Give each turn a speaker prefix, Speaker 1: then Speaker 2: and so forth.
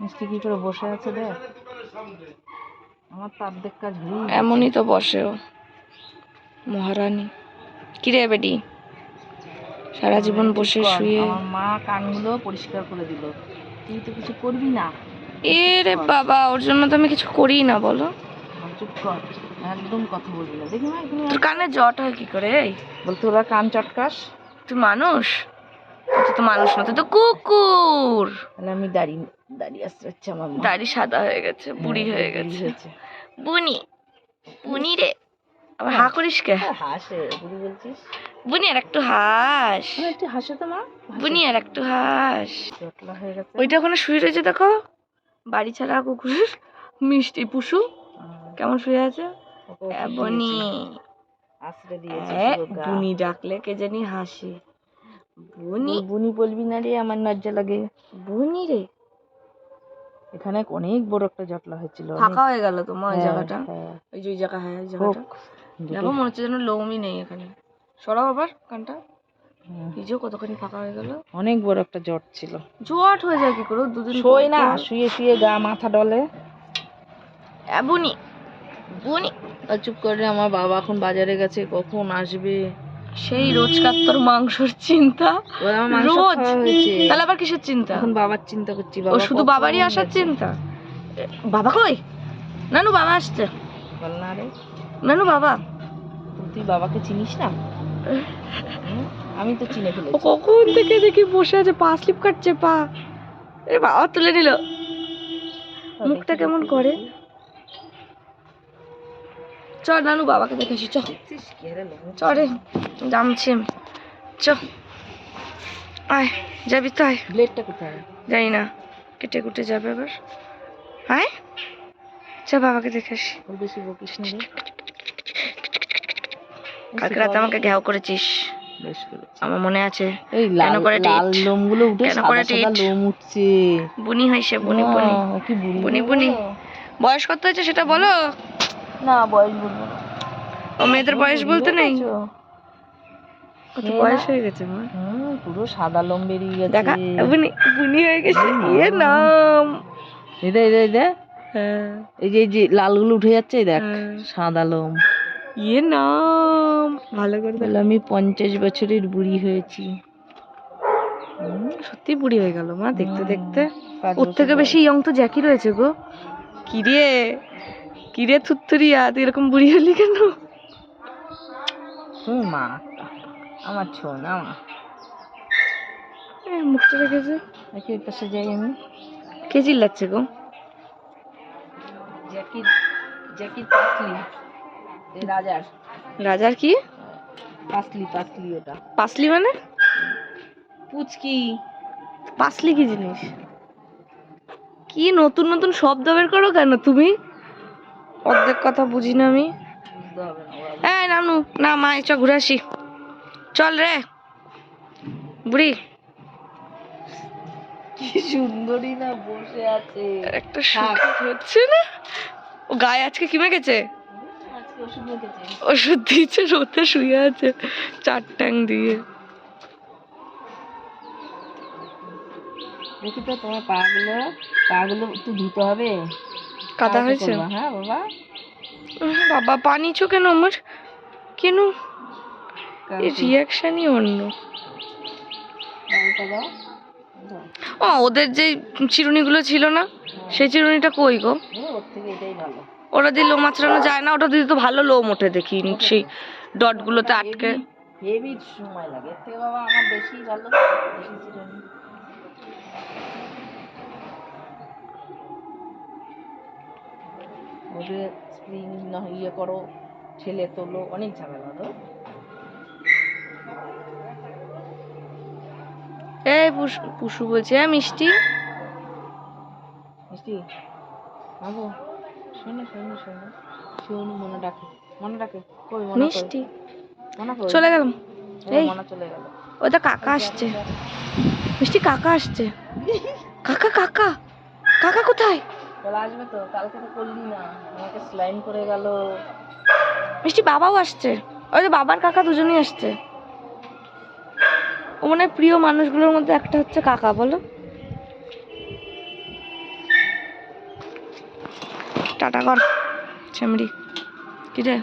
Speaker 1: মিষ্টি কি করে বসে আছে দেখ? আমার তো অর্ধেক কাজ
Speaker 2: এমনই তো বসে ও। মহারানী। কিরে বেটি? সারা জীবন বসে শুয়ে
Speaker 1: মা কানগুলো পরিষ্কার করে দিল। তুই তো কিছু করবি না।
Speaker 2: এ রে বাবা ওর জন্য তো আমি কিছু করি না বলো।
Speaker 1: চুপ কর। একদম কথা বলবি না। দেখি
Speaker 2: তোর কানে জট হয় কি করে এই?
Speaker 1: বলতে ওরা কান চটকাস।
Speaker 2: তুই মানুষ? তো মানুষ না তো কুকুর।
Speaker 1: তাহলে আমি দাঁড়িয়ে দাঁড়িয়ে আসতে হচ্ছে আমার
Speaker 2: দাড়ি সাদা হয়ে গেছে বুড়ি
Speaker 1: হ্যাঁ,
Speaker 2: হয়ে গেছে। বুনি বুনি রে আবার হা করিস কে?
Speaker 1: হ্যাঁ, হাসে বুড়ি বলছিস?
Speaker 2: বুনি আর একটু হাস।
Speaker 1: মানে একটু হাসে তো মা।
Speaker 2: বুনি আর একটু হাস।
Speaker 1: হয়ে
Speaker 2: ওইটা ওখানে শুয়ে রয়েছে দেখো। বাড়ি ছাড়া কুকুর মিষ্টি পুষু। কেমন শুয়ে আছে? বনি। বুনি ডাকলে কে জানি হাসি। বুনি?
Speaker 1: বুনি বলবি না রে আমার লজ্জা লাগে।
Speaker 2: বুনি রে?
Speaker 1: এখানে অনেক বড় একটা জটলা হয়েছিল
Speaker 2: ফাঁকা হয়ে গেল তোমার ওই
Speaker 1: হ্যাঁ,
Speaker 2: জায়গাটা?
Speaker 1: হ্যাঁ।
Speaker 2: ওই যে ওই জায়গা হ্যাঁ ওই জায়গাটা।
Speaker 1: দেখো
Speaker 2: মনে হচ্ছে যেন লোমই নেই এখানে। সরাও আবার কানটা।
Speaker 1: হুম,
Speaker 2: এই যে কতখানি ফাঁকা হয়ে গেল।
Speaker 1: অনেক বড় একটা জট ছিল।
Speaker 2: জট হয়ে যায় কি করে? দুদিন পর
Speaker 1: না শুয়ে শুয়ে গা মাথা ডলে।
Speaker 2: বুনি। বুনি
Speaker 1: চুপ করে আমার বাবা এখন বাজারে গেছে কখন আসবে?
Speaker 2: সেই রোজকার তোর মাংসর চিন্তা রোজ? তাহলে আবার কিসের চিন্তা?
Speaker 1: এখন বাবার চিন্তা করছি
Speaker 2: ও শুধু বাবারই আসার চিন্তা? বাবা কই? নানু বাবা আসছে।
Speaker 1: বল না রে।
Speaker 2: নানু বাবা।
Speaker 1: তুই বাবাকে চিনিস না? আমি তো চিনে
Speaker 2: ও
Speaker 1: ফেলেছি
Speaker 2: কখন থেকে দেখি বসে আছে পা স্লিপ কাটছে পা। এ বাবা তুলে নিল। মুখটা কেমন করে? চ নানু বাবাকে দেখে আসি চ
Speaker 1: দেখছিস কি হারে লোক?
Speaker 2: চ রে জামছি আমি। চ আয় যাবি তো আয়
Speaker 1: ব্লেডটা কোথায়
Speaker 2: জানি না কেটে কুটে যাবে এবার আয় চ বাবাকে দেখে আসি
Speaker 1: ওর বেশি বকিস
Speaker 2: কালকে রাতে আমাকে ঘ্যাও করেছিস আমার মনে আছে
Speaker 1: এই লাল লাল লোমগুলো উঠে সাদা সাদা লোম উঠছে
Speaker 2: বুনি হয়েছে বুনি বুনি বুনি, বুনি। বয়স কত হয়েছে সেটা বলো
Speaker 1: না বয়স বলব না।
Speaker 2: ও মেয়েদের বয়স বলতে নেই? কত বয়স হয়ে গেছে মা।
Speaker 1: পুরো সাদা লোম বেরিয়ে গেছে।
Speaker 2: দেখা বুনি বুনি হয়ে গেছে।
Speaker 1: হুম।
Speaker 2: ইয়ে নাম।
Speaker 1: এই দে, এই দে, এই
Speaker 2: হ্যাঁ।
Speaker 1: যে এই যে লালগুলো উঠে যাচ্ছে দেখ
Speaker 2: হ্যাঁ।
Speaker 1: সাদা লোম।
Speaker 2: ইয়ে নাম। ভালো করে
Speaker 1: তাহলে আমি পঞ্চাশ বছরের বুড়ি হয়েছি।
Speaker 2: সত্যি বুড়ি হয়ে গেল মা দেখতে দেখতে। ওর থেকে বেশি ইয়ং তো জ্যাকি রয়েছে গো। কিরে কিরে থুত্তুরিয়া তুই এরকম বুড়ি হলি কেন?
Speaker 1: মা আমার ছো না মা।
Speaker 2: মুখটা রেখেছে
Speaker 1: দেখি ওই পাশে যাই আমি।
Speaker 2: কে চিল্লাচ্ছে গো?
Speaker 1: জ্যাকির জ্যাকির পাসলি রাজার।
Speaker 2: রাজার কি?
Speaker 1: পাসলি পাসলি ওটা।
Speaker 2: পাসলি মানে?
Speaker 1: পুচকি।
Speaker 2: পাসলি কি জিনিস? কি নতুন নতুন শব্দ বের করো কেন তুমি? অর্ধেক কথা বুঝি না আমি।
Speaker 1: বুঝতে হবে না
Speaker 2: এই মা চ ঘুরে আসি। চল রে। বুড়ি।
Speaker 1: কি সুন্দরী না বসে আছে।
Speaker 2: একটা সুখ হচ্ছে না? ও গায়ে আজকে কি মেখেছে
Speaker 1: ওষুধ
Speaker 2: দিয়েছে রোদে শুয়ে আছে চার ট্যাং দিয়ে।
Speaker 1: দেখি তো তোমার পাগুলো পাগুলো একটু ধুতে হবে?
Speaker 2: কাদা হয়েছে?
Speaker 1: হ্যাঁ বাবা
Speaker 2: বাবা পানিছো কেন আমার? কেন? এই রিয়াকশনই অন্য। ও ওদের যে চিরুনিগুলো ছিল না সেই চিরুনিটা কই গো?
Speaker 1: ওরা
Speaker 2: দিয়ে লোম আঁচড়ানো যায় না ওটা দিয়ে তো ভালো লোম ওঠে দেখি সেই ডটগুলোতে আটকে।
Speaker 1: হেভি সময় লাগে। বাবা আমার বেশি ভালো ওদের স্প্রিং না ইয়ে করো ছেলে তোলো অনেক ঝামেলা তো।
Speaker 2: এই পুষু বলছে হ্যাঁ মিষ্টি?
Speaker 1: মিষ্টি? বাবু শোনো শোনো শোনো। শোনো মনে ডাকে মনে ডাকে কই মনে
Speaker 2: মিষ্টি। চলে গেলাম। এই।
Speaker 1: মনে চলে গেল।
Speaker 2: ওই কাকা আসছে। মিষ্টি কাকা আসছে। কাকা কাকা। কাকা কোথায়?
Speaker 1: চলে আসবে তো? কালকে তো করলি না। আমাকে স্লাইম করে গেল।
Speaker 2: মিষ্টি, বাবাও আসছে। ওই যে বাবার কাকা দুজনই আসছে। ও মনে প্রিয় মানুষগুলোর মধ্যে একটা হচ্ছে কাকা, বলো। টাটা কর চেমড়ি কি রে?